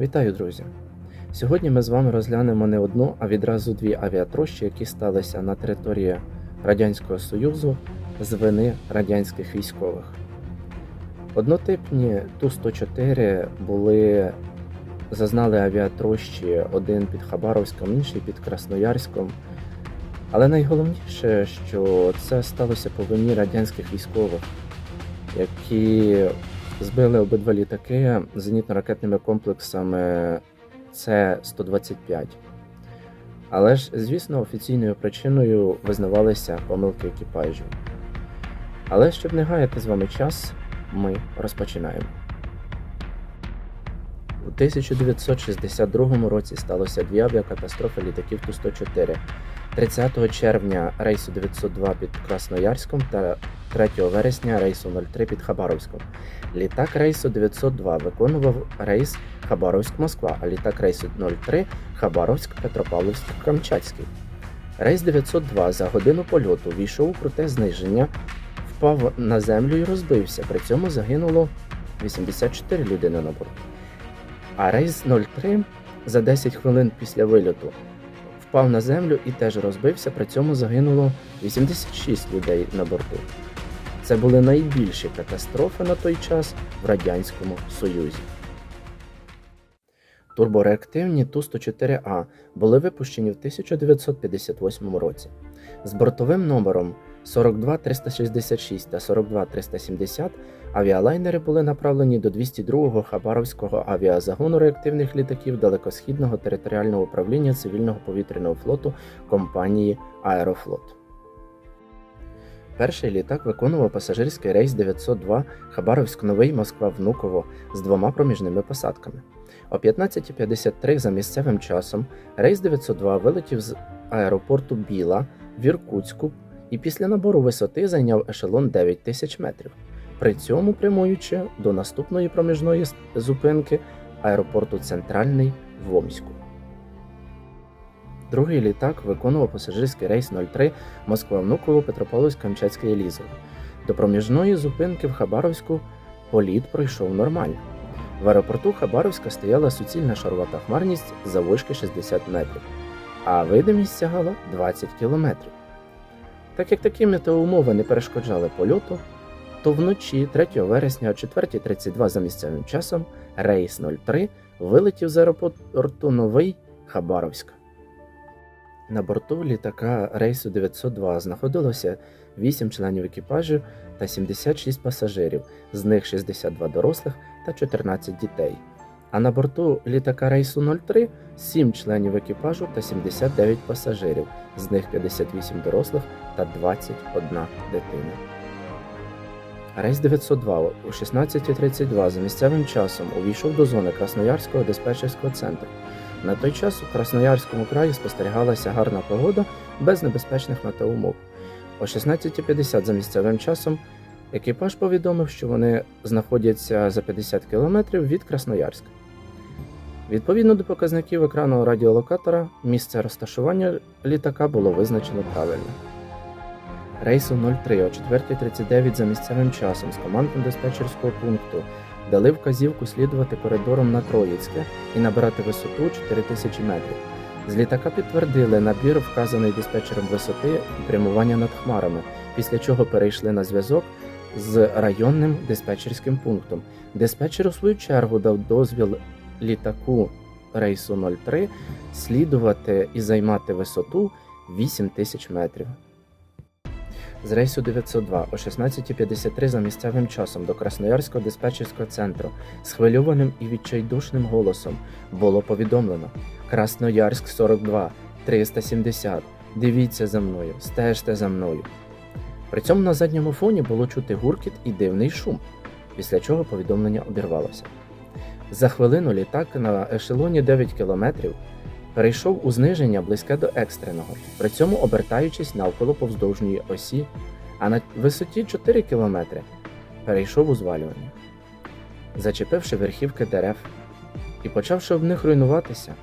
Вітаю, друзі! Сьогодні ми з вами розглянемо не одну, а відразу дві авіатрощі, які сталися на території Радянського Союзу з вини радянських військових. Однотипні Ту-104 були зазнали авіатрощі один під Хабаровськом, інший під Красноярськом. Але найголовніше, що це сталося по вині радянських військових, які збили обидва літаки зенітно-ракетними комплексами С-125. Але ж, звісно, офіційною причиною визнавалися помилки екіпажів. Але щоб не гаяти з вами час, ми розпочинаємо. У 1962 році сталося дві авіакатастрофи літаків Ту-104. 30 червня рейсу 902 під Красноярськом та 3 вересня рейсу 03 під Хабаровськом. Літак рейсу 902 виконував рейс Хабаровськ-Москва, а літак рейсу 03 Хабаровськ-Петропавловськ-Камчатський. Рейс 902 за годину польоту війшов у круте зниження, впав на землю і розбився. При цьому загинуло 84 людини на борту. А рейс 03 за 10 хвилин після вильоту впав на землю і теж розбився, при цьому загинуло 86 людей на борту. Це були найбільші катастрофи на той час в Радянському Союзі. Турбореактивні Ту-104А були випущені в 1958 році. З бортовим номером 42366 та 42370 авіалайнери були направлені до 202-го Хабаровського авіазагону реактивних літаків Далекосхідного територіального управління цивільного повітряного флоту компанії Аерофлот. Перший літак виконував пасажирський рейс 902 Хабаровськ-Новий Москва-Внуково з двома проміжними посадками. О 15.53 за місцевим часом рейс 902 вилетів з аеропорту Біла в Іркутську і після набору висоти зайняв ешелон 9 тисяч метрів, при цьому прямуючи до наступної проміжної зупинки аеропорту Центральний в Омську. Другий літак виконував пасажирський рейс 03 Москва-Внуково Петропавловськ Камчатське Елізово. До проміжної зупинки в Хабаровську політ пройшов нормально. В аеропорту Хабаровська стояла суцільна шаровата хмарність заввишки 60 метрів, а видимість сягала 20 кілометрів. Так як такі метеоумови не перешкоджали польоту, то вночі 3 вересня о 4.32 за місцевим часом рейс 03 вилетів з аеропорту Новий Хабаровська. На борту літака рейсу 902 знаходилося 8 членів екіпажу та 76 пасажирів, з них 62 дорослих та 14 дітей. А на борту літака рейсу 03 7 членів екіпажу та 79 пасажирів, з них 58 дорослих та 21 дитина. Рейс 902 о 16.32 за місцевим часом увійшов до зони Красноярського диспетчерського центру. На той час у Красноярському краї спостерігалася гарна погода без небезпечних метеоумов. О 16.50 за місцевим часом екіпаж повідомив, що вони знаходяться за 50 кілометрів від Красноярська. Відповідно до показників екрану радіолокатора, місце розташування літака було визначено правильно. Рейсу 03 о 4.39 за місцевим часом з командним диспетчерського пункту дали вказівку слідувати коридором на Троїцьке і набирати висоту 4000 метрів. З літака підтвердили набір вказаний диспетчером висоти і прямування над хмарами, після чого перейшли на зв'язок з районним диспетчерським пунктом. Диспетчер у свою чергу дав дозвіл літаку рейсу 03 слідувати і займати висоту 8000 метрів. З рейсу 902 о 16.53 за місцевим часом до Красноярського диспетчерського центру схвильованим і відчайдушним голосом було повідомлено Красноярськ 42 370. Дивіться за мною, стежте за мною. При цьому на задньому фоні було чути гуркіт і дивний шум, після чого повідомлення обірвалося. За хвилину літак на ешелоні 9 кілометрів перейшов у зниження близьке до екстреного, при цьому обертаючись навколо повздовжньої осі, а на висоті 4 км перейшов у звалювання. Зачепивши верхівки дерев і почавши об них руйнуватися,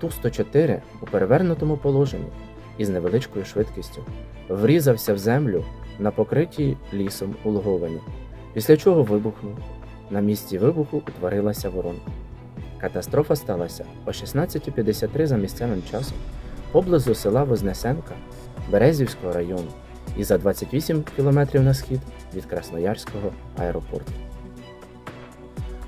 Ту-104 у перевернутому положенні із невеличкою швидкістю врізався в землю на покритій лісом улговані, після чого вибухнув. На місці вибуху утворилася воронка. Катастрофа сталася о 16.53 за місцевим часом поблизу села Вознесенка Березівського району і за 28 км на схід від Красноярського аеропорту.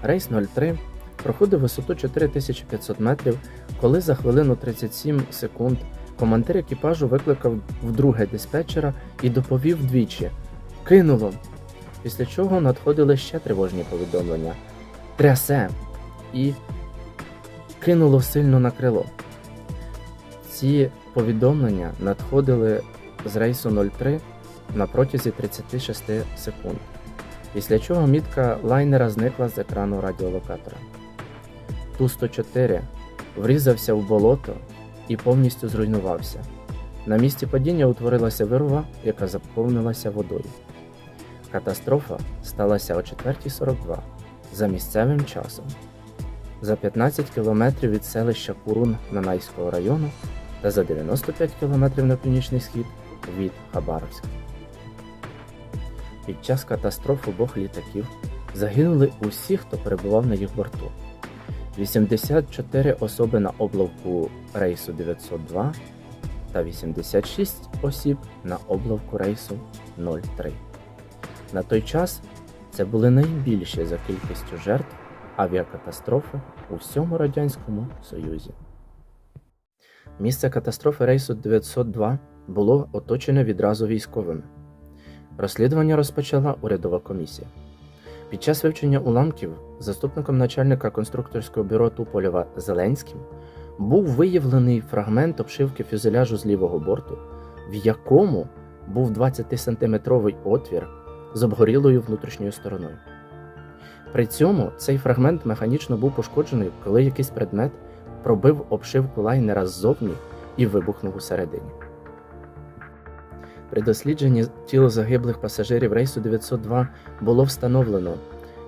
Рейс 03 проходив висоту 4500 метрів, коли за хвилину 37 секунд командир екіпажу викликав вдруге диспетчера і доповів двічі Кинуло. Після чого надходили ще тривожні повідомлення Трясе і кинуло сильно на крило. Ці повідомлення надходили з рейсу 03 на протязі 36 секунд, після чого мітка лайнера зникла з екрану радіолокатора. Ту-104 врізався в болото і повністю зруйнувався. На місці падіння утворилася вирва, яка заповнилася водою. Катастрофа сталася о 4.42 за місцевим часом, за 15 кілометрів від селища Курун Нанайського району та за 95 кілометрів на північний схід від Хабаровська. Під час катастроф обох літаків загинули усі, хто перебував на їх борту. 84 особи на облавку рейсу 902 та 86 осіб на облавку рейсу 03. На той час це були найбільші за кількістю жертв авіакатастрофи у всьому Радянському Союзі. Місце катастрофи рейсу 902 було оточене відразу військовими. Розслідування розпочала урядова комісія. Під час вивчення уламків заступником начальника конструкторського бюро Туполєва Зеленським був виявлений фрагмент обшивки фюзеляжу з лівого борту, в якому був 20-сантиметровий отвір з обгорілою внутрішньою стороною. При цьому цей фрагмент механічно був пошкоджений, коли якийсь предмет пробив обшивку лайнера ззовні і вибухнув усередині. При дослідженні тіл загиблих пасажирів рейсу 902 було встановлено,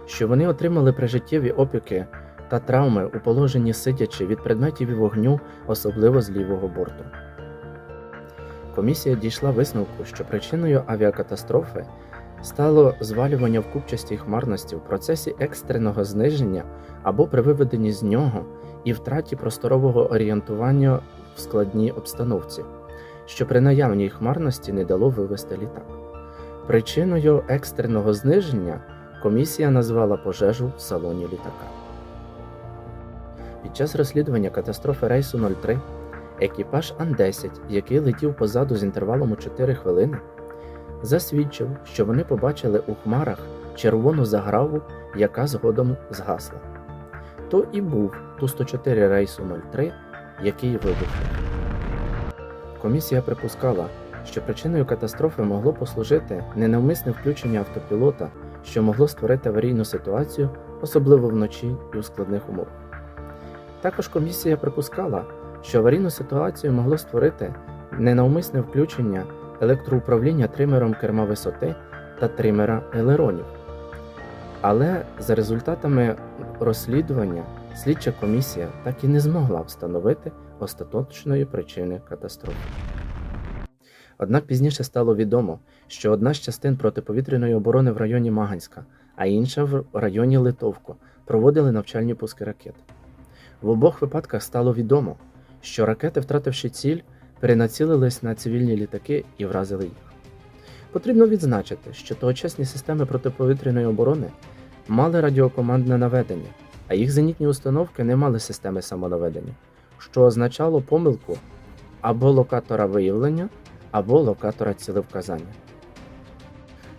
що вони отримали прижиттєві опіки та травми у положенні сидячи від предметів і вогню, особливо з лівого борту. Комісія дійшла висновку, що причиною авіакатастрофи стало звалювання в купчастій хмарності в процесі екстреного зниження або при виведенні з нього і втраті просторового орієнтування в складній обстановці, що при наявній хмарності не дало вивести літак. Причиною екстреного зниження комісія назвала пожежу в салоні літака. Під час розслідування катастрофи рейсу 03 екіпаж Ан-10, який летів позаду з інтервалом у 4 хвилини, засвідчив, що вони побачили у хмарах червону заграву, яка згодом згасла. То і був Ту-104 рейсу 03, який вибухнув. Комісія припускала, що причиною катастрофи могло послужити ненавмисне включення автопілота, що могло створити аварійну ситуацію, особливо вночі і у складних умовах. Також комісія припускала, що аварійну ситуацію могло створити ненавмисне включення електроуправління тримером керма висоти та тримера елеронів. Але за результатами розслідування слідча комісія так і не змогла встановити остаточної причини катастрофи. Однак пізніше стало відомо, що одна з частин протиповітряної оборони в районі Маганська, а інша в районі Литовко проводили навчальні пуски ракет. В обох випадках стало відомо, що ракети, втративши ціль, перенацілились на цивільні літаки і вразили їх. Потрібно відзначити, що тогочасні системи протиповітряної оборони мали радіокомандне наведення, а їх зенітні установки не мали системи самонаведення, що означало помилку або локатора виявлення, або локатора цілевказання.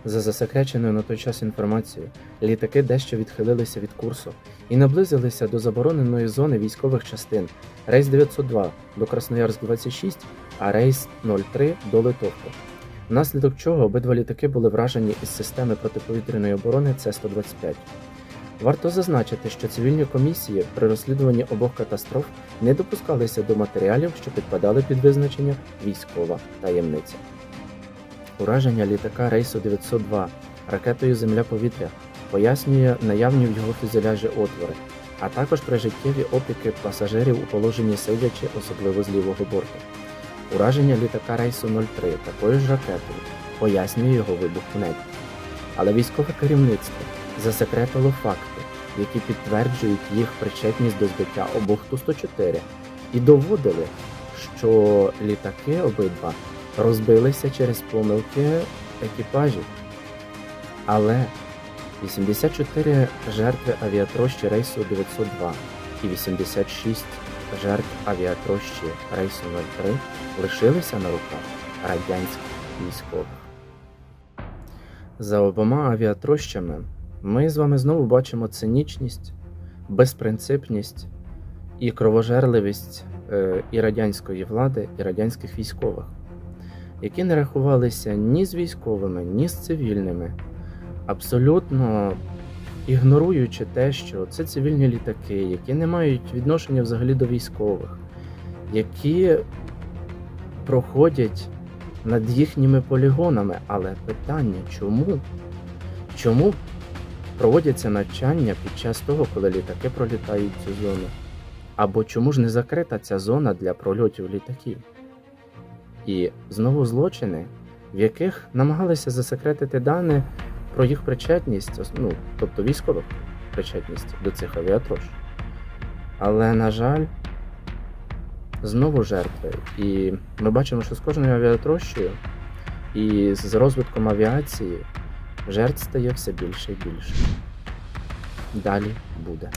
За засекреченою на той час інформацією, літаки дещо відхилилися від курсу і наблизилися до забороненої зони військових частин рейс 902 до Красноярськ 26, а рейс 03 до Литовки. Внаслідок чого обидва літаки були вражені із системи протиповітряної оборони С-125. Варто зазначити, що цивільні комісії при розслідуванні обох катастроф не допускалися до матеріалів, що підпадали під визначення військова таємниця. Ураження літака рейсу 902 ракетою Земля-повітря пояснює наявні в його фюзеляжі отвори, а також прижиттєві опіки пасажирів у положенні сидячи, особливо з лівого борту. Ураження літака рейсу 03 такою ж ракетою пояснює його вибух в небі. Але військове керівництво засекретило факти, які підтверджують їх причетність до збиття обох Ту-104 і доводили, що літаки обидва розбилися через помилки екіпажів. Але 84 жертви авіатрощі рейсу 902 і 86 жертв авіатрощі рейсу 03 лишилися на руках радянських військових. За обома авіатрощами ми з вами знову бачимо цинічність, безпринципність і кровожерливість е, і радянської влади, і радянських військових, які не рахувалися ні з військовими, ні з цивільними, абсолютно ігноруючи те, що це цивільні літаки, які не мають відношення взагалі до військових, які проходять над їхніми полігонами. Але питання чому? Чому проводяться навчання під час того, коли літаки пролітають цю зону? Або чому ж не закрита ця зона для прольотів літаків? І знову злочини, в яких намагалися засекретити дані про їх причетність, ну, тобто військових причетність до цих авіатрош. Але, на жаль, знову жертви. І ми бачимо, що з кожною авіатрощею і з розвитком авіації жертв стає все більше і більше. Далі буде.